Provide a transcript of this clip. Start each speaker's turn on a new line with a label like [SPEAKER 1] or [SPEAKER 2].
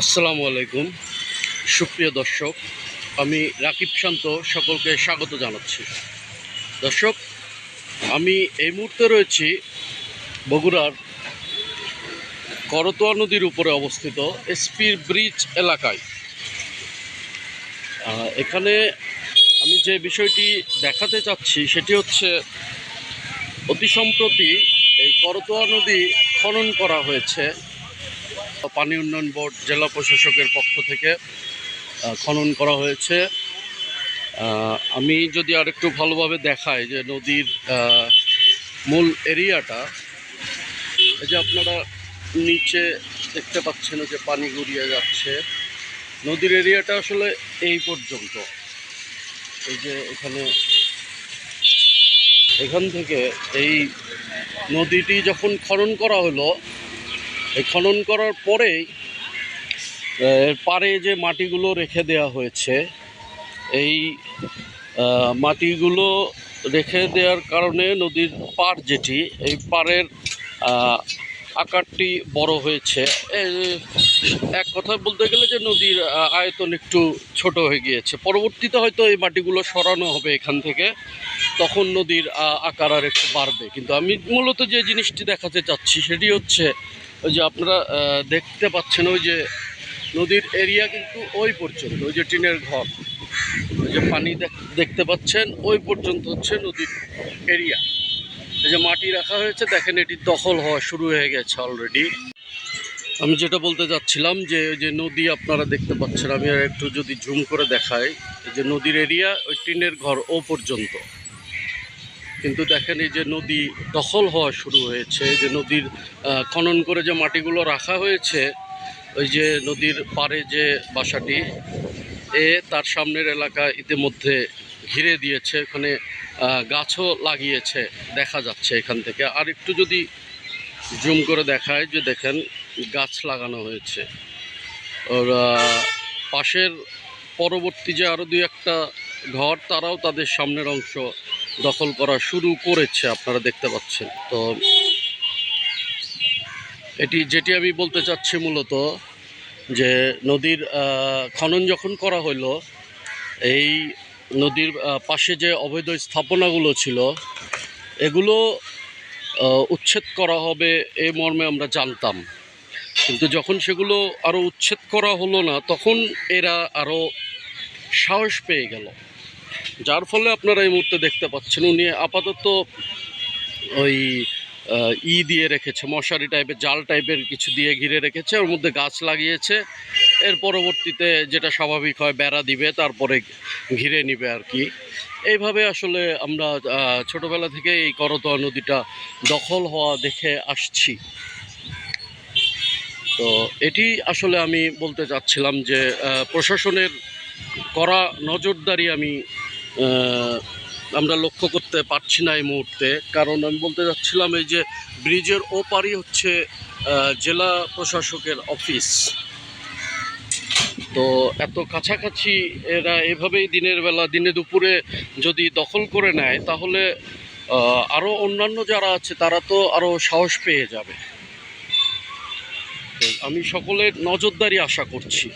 [SPEAKER 1] আসসালামু আলাইকুম। সুপ্রিয় দর্শক, আমি রাকিব শান্ত সকলকে স্বাগত জানাচ্ছি। দর্শক, আমি এই মুহূর্তে রয়েছি বগুড়ার করতোয়া নদীর উপরে অবস্থিত এসপির ব্রিজ এলাকায়। এখানে আমি যে বিষয়টি দেখাতে চাচ্ছি, সেটি হচ্ছে অতি সম্প্রতি এই করতোয়া নদী খনন করা হয়েছে। পানি উন্নয়ন বোর্ড জেলা প্রশাসকের পক্ষ থেকে খনন করা হয়েছে। আমি যদি আরেকটু ভালোভাবে দেখাই যে নদীর মূল এরিয়াটা, এই যে আপনারা নিচে দেখতে পাচ্ছেন যে পানি গড়িয়ে যাচ্ছে। নদীর এরিয়াটা আসলে এই পর্যন্ত। এই যে এখানে, এখান থেকে এই নদীটি যখন খনন করা হলো এই খনন করার পরেই পাড়ে যে মাটিগুলো রেখে দেওয়া হয়েছে এই মাটিগুলো রেখে দেওয়ার কারণে নদীর পাড় যেটি এই আহ, আকারটি বড় হয়েছে। এক কথায় বলতে গেলে যে নদীর আয়তন একটু ছোট হয়ে গিয়েছে। পরবর্তীতে হয়তো এই মাটিগুলো সরানো হবে এখান থেকে তখন নদীর আকার আর একটু বাড়বে। কিন্তু আমি মূলত যে জিনিসটি দেখাতে চাচ্ছি সেটি হচ্ছে ওই যে আপনারা দেখতে পাচ্ছেন ওই যে নদীর এরিয়া কিন্তু ওই পর্যন্ত, ওই যে টিনের ঘর। ওই যে পানি দেখ- দেখতে পাচ্ছেন, ওই পর্যন্ত হচ্ছে নদীর এরিয়া এই যে মাটি রাখা হয়েছে, দেখেন এটি দখল হওয়া শুরু হয়ে গেছে অলরেডি আমি যেটা বলতে যাচ্ছিলাম যে, ওই যে নদী আপনারা দেখতে পাচ্ছেন, আমি আর একটু যদি ঝুম করে দেখাই যে নদীর এরিয়া ওই টিনের ঘর ও পর্যন্ত। কিন্তু দেখেন এই যে নদী দখল হওয়া শুরু হয়েছে, যে নদীর খনন করে যে মাটিগুলো রাখা হয়েছে, ওই যে নদীর পাড়ে যে বাসাটি, এ তার সামনের এলাকা ইতিমধ্যে ঘিরে দিয়েছে, ওখানে গাছও লাগিয়েছে, দেখা যাচ্ছে এখান থেকে। আর একটু যদি জুম করে দেখায় যে দেখেন গাছ লাগানো হয়েছে। ওর পাশের পরবর্তী যে আরও দুই একটা ঘর, তারাও তাদের সামনের অংশ দখল করা শুরু করেছে, আপনারা দেখতে পাচ্ছেন। তো এটি, যেটি আমি বলতে চাচ্ছি মূলত যে নদীর খনন যখন করা হলো এই নদীর পাশে যে অবৈধ স্থাপনাগুলো ছিল, এগুলো উচ্ছেদ করা হবে এই মর্মে আমরা জানতাম। কিন্তু যখন সেগুলো আরও উচ্ছেদ করা হলো না, তখন এরা আরও সাহস পেয়ে গেল। যার ফলে আপনারা এই মুহূর্তে দেখতে পাচ্ছেন, উনি আপাতত ওই ই দিয়ে রেখেছে, মশারি টাইপের জাল টাইপের কিছু দিয়ে ঘিরে রেখেছে, ওর মধ্যে গাছ লাগিয়েছে। এর পরবর্তীতে যেটা স্বাভাবিক হয়, বেড়া দিবে, তারপরে ঘিরে নিবে আর কি। এইভাবে আসলে আমরা ছোটবেলা থেকে এই করতোয়া নদীটা দখল হওয়া দেখে আসছি। তো এটি আসলে আমি বলতে চাচ্ছিলাম যে প্রশাসনের করা নজরদারি আমি আমরা লক্ষ্য করতে পারছি না এই মুহূর্তে। কারণ আমি বলতে চাচ্ছিলাম এই যে ব্রিজের ওপারই হচ্ছে জেলা প্রশাসকের অফিস। তো এত কাছাকাছি এরা এভাবেই দিনের বেলা, দিনে দুপুরে যদি দখল করে নেয়, তাহলে আরও অন্যান্য যারা আছে, তারা তো আরও সাহস পেয়ে যাবে। আমি সকলের নজরদারি আশা করছি।